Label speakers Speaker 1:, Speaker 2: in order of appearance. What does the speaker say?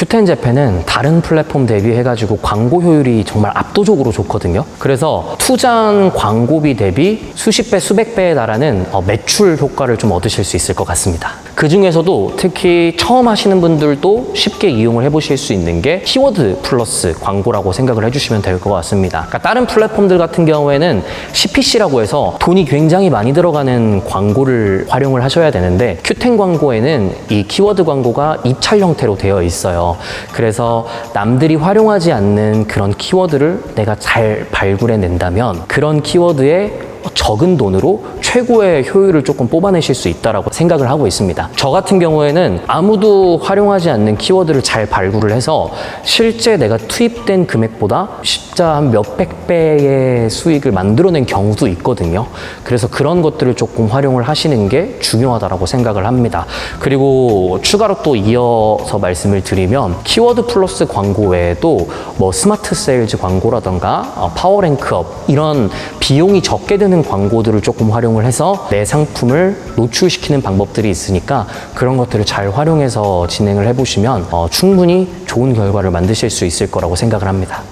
Speaker 1: 큐텐 재팬은 다른 플랫폼 대비해가지고 광고 효율이 정말 압도적으로 좋거든요. 그래서 투자한 광고비 대비 수십 배, 수백 배에 달하는 어, 매출 효과를 좀 얻으실 수 있을 것 같습니다. 그 중에서도 특히 처음 하시는 분들도 쉽게 이용을 해보실 수 있는 게 키워드 플러스 광고라고 생각을 해주시면 될 것 같습니다. 그러니까 다른 플랫폼들 같은 경우에는 CPC라고 해서 돈이 굉장히 많이 들어가는 광고를 활용을 하셔야 되는데 큐텐 광고에는 이 키워드 광고가 입찰 형태로 되어 있어요. 그래서 남들이 활용하지 않는 그런 키워드를 내가 잘 발굴해 낸다면 그런 키워드에 적은 돈으로 최고의 효율을 조금 뽑아내실 수 있다라고 생각을 하고 있습니다. 저 같은 경우에는 아무도 활용하지 않는 키워드를 잘 발굴을 해서 실제 내가 투입된 금액보다 십자 한 몇백 배의 수익을 만들어낸 경우도 있거든요. 그래서 그런 것들을 조금 활용을 하시는 게 중요하다라고 생각을 합니다. 그리고 추가로 또 이어서 말씀을 드리면 키워드 플러스 광고 외에도 뭐 스마트 세일즈 광고라던가 어, 파워랭크업 이런 비용이 적게 드는 광고들을 조금 활용을 해서 내 상품을 노출시키는 방법들이 있으니까 그런 것들을 잘 활용해서 진행을 해보시면 어, 충분히 좋은 결과를 만드실 수 있을 거라고 생각을 합니다.